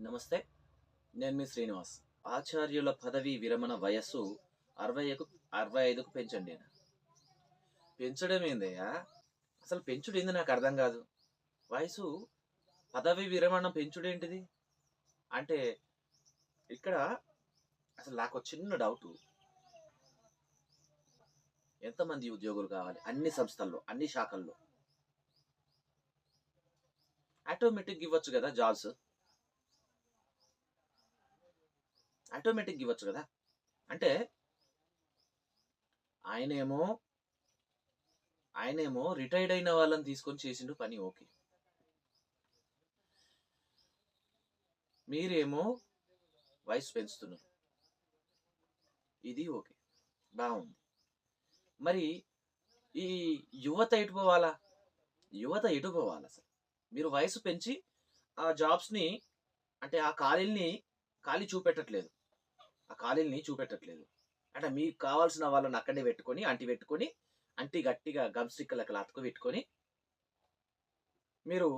నమస్తే నేను మీ శ్రీనివాస్. ఆచార్యుల పదవి విరమణ వయస్సు అరవైకు అరవై ఐదుకు పెంచండి పెంచడం ఏందయ్యా? అసలు పెంచుడు ఏంది నాకు అర్థం కాదు. వయసు పదవి విరమణ పెంచుడేంటిది? అంటే ఇక్కడ అసలు నాకు చిన్న డౌట్. ఎంతమంది ఉద్యోగులు కావాలి? అన్ని సంస్థల్లో అన్ని శాఖల్లో. ఆటోమేటిక్ ఇవ్వచ్చు కదా జాబ్స్? ఆటోమేటిక్ ఇవ్వచ్చు కదా. అంటే ఆయనేమో ఆయనేమో రిటైర్డ్ అయిన వాళ్ళని తీసుకొని చేసిండు పని ఓకే. మీరేమో వయసు పెంచుతున్నారు. ఇది ఓకే. బాగుంది. మరి ఈ యువత ఎటు పోవాలా? యువత ఎటు పోవాలి అసలు? మీరు వయసు పెంచి ఆ జాబ్స్ని అంటే ఆ ఖాళీల్ని ఖాళీ చూపెట్టట్లేదు. ఆ ఖాళీలని చూపెట్టట్లేదు. అంటే మీకు కావాల్సిన వాళ్ళని అక్కడే పెట్టుకొని అంటి పెట్టుకొని అంటి గట్టిగా గమ్ స్టిక్లకు అతుకు పెట్టుకొని మీరు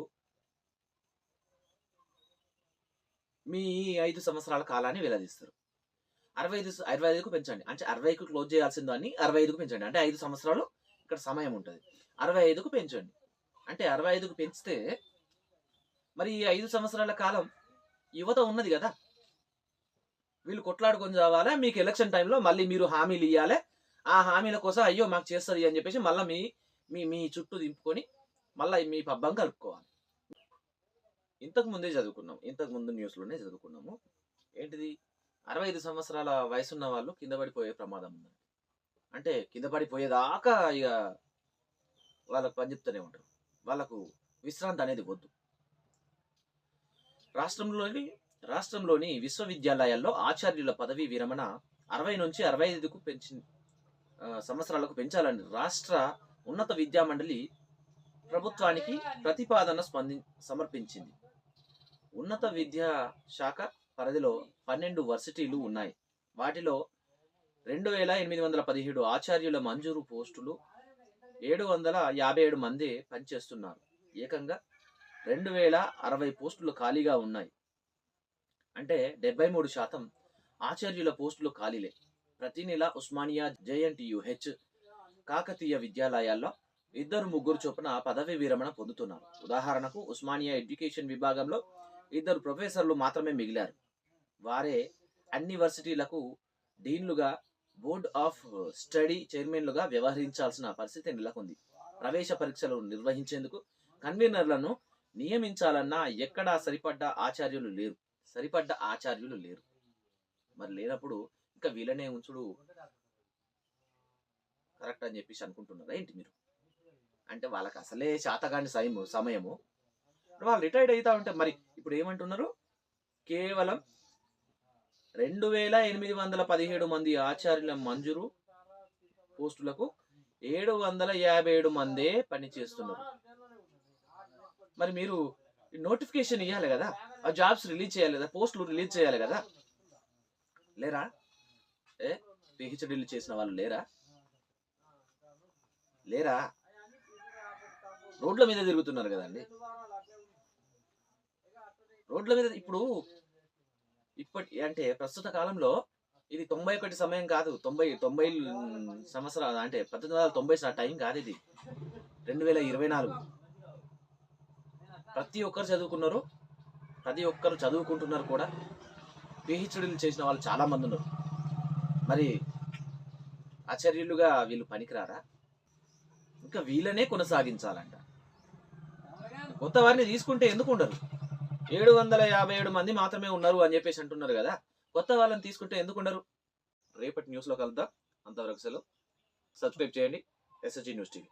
మీ ఐదు సంవత్సరాల కాలాన్ని వెల్లదీస్తారు అరవై ఐదు అరవై ఐదుకు పెంచండి. అంటే అరవైకు క్లోజ్ చేయాల్సిన దాన్ని అరవై ఐదుకు పెంచండి. అంటే ఐదు సంవత్సరాలు ఇక్కడ సమయం ఉంటుంది. అరవై ఐదుకు పెంచండి. అంటే అరవై ఐదుకు పెంచితే మరి ఈ ఐదు సంవత్సరాల కాలం యువత ఉన్నది కదా. వీళ్ళు కొట్లాడుకొని చావాలా మీకు ఎలక్షన్ టైంలో మళ్ళీ మీరు హామీలు ఇవ్వాలి ఆ హామీల కోసం అయ్యో మాకు చేస్తుంది అని చెప్పేసి మళ్ళీ మీ మీ మీ చుట్టూ దింపుకొని మళ్ళీ మీ పబ్బం కలుపుకోవాలి. ఇంతకు ముందే చదువుకున్నాం. ఇంతకు ముందు న్యూస్లోనే చదువుకున్నాము. ఏంటిది? అరవై ఐదు సంవత్సరాల వయసున్న వాళ్ళు కింద పడిపోయే ప్రమాదం ఉంది అంటే కింద పడిపోయేదాకా ఇక వాళ్ళకు పని చెప్తూనే ఉంటారు. వాళ్ళకు విశ్రాంతి అనేది వద్దు. రాష్ట్రంలోని రాష్ట్రంలోని విశ్వవిద్యాలయాల్లో ఆచార్యుల పదవీ విరమణ అరవై నుంచి అరవై ఐదుకు పెంచి సంవత్సరాలకు పెంచాలని రాష్ట్ర ఉన్నత విద్యా మండలి ప్రభుత్వానికి ప్రతిపాదన స్పంది సమర్పించింది. ఉన్నత విద్యా శాఖ పరిధిలో పన్నెండు వర్సిటీలు ఉన్నాయి. వాటిలో రెండు వేల ఎనిమిది వందల పదిహేడు ఆచార్యుల మంజూరు పోస్టులు ఏడు వందల యాభై ఏడు మంది పనిచేస్తున్నారు. ఏకంగా రెండు వేల అరవై పోస్టులు ఖాళీగా ఉన్నాయి. అంటే డెబ్బై మూడు శాతం ఆచార్యుల పోస్టులు ఖాళీలే. ప్రతి నెల ఉస్మానియా జేఎన్టీయుహెచ్ కాకతీయ విద్యాలయాల్లో ఇద్దరు ముగ్గురు చొప్పున పదవి విరమణ పొందుతున్నారు. ఉదాహరణకు ఉస్మానియా ఎడ్యుకేషన్ విభాగంలో ఇద్దరు ప్రొఫెసర్లు మాత్రమే మిగిలారు. వారే అన్ని వర్సిటీలకు డీన్లుగా బోర్డ్ ఆఫ్ స్టడీ చైర్మన్లుగా వ్యవహరించాల్సిన పరిస్థితి నెలకొంది. ప్రవేశ పరీక్షలు నిర్వహించేందుకు కన్వీనర్లను నియమించాలన్నా ఎక్కడా సరిపడ్డ ఆచార్యులు లేరు. సరిపడ్డ ఆచార్యులు లేరు. మరి లేనప్పుడు ఇంకా వీళ్ళనే ఉంచుడు కరెక్ట్ అని చెప్పేసి అనుకుంటున్నారా ఏంటి మీరు? అంటే వాళ్ళకి అసలే శాతగాని సమయము. సమయము వాళ్ళు రిటైర్డ్ అవుతా ఉంటే మరి ఇప్పుడు ఏమంటున్నారు? కేవలం రెండు వేల ఎనిమిది వందల పదిహేడు మంది ఆచార్యుల మంజూరు పోస్టులకు ఏడు వందల యాభై ఏడు మందే పనిచేస్తున్నారు మరి మీరు నోటిఫికేషన్ ఇవ్వాలి కదా. ఆ జాబ్స్ రిలీజ్ చేయాలి కదా పోస్టులు రిలీజ్ చేయాలి కదా. లేరా? ఏ? పిహెచ్డీలు చేసిన వాళ్ళు లేరా? లేరా? రోడ్ల మీద తిరుగుతున్నారు కదండి. రోడ్ల మీద ఇప్పుడు ఇప్పటి అంటే ప్రస్తుత కాలంలో ఇది తొంభై ఒకటి సమయం కాదు తొంభై తొంభై సంవత్సరాలు అంటే పద్దెనిమిది వందల తొంభై టైం కాదు ఇది. రెండు వేల ఇరవై నాలుగు. ప్రతి ఒక్కరు చదువుకున్నారు. ప్రతి ఒక్కరు చదువుకుంటున్నారు కూడా. పిహెచ్డీలు చేసిన వాళ్ళు చాలామంది ఉన్నారు. మరి ఆచార్యులుగా వీళ్ళు పనికిరారా? ఇంకా వీళ్ళనే కొనసాగించాలంట. కొత్త వారిని తీసుకుంటే ఎందుకు ఉండరు? ఏడు వందల యాభై ఏడు మంది మాత్రమే ఉన్నారు అని చెప్పేసి అంటున్నారు కదా. కొత్త వాళ్ళని తీసుకుంటే ఎందుకు ఉండరు? రేపటి న్యూస్లో కలుద్దాం. అంతవరకు సెలవు. సబ్స్క్రైబ్ చేయండి. SSG news TV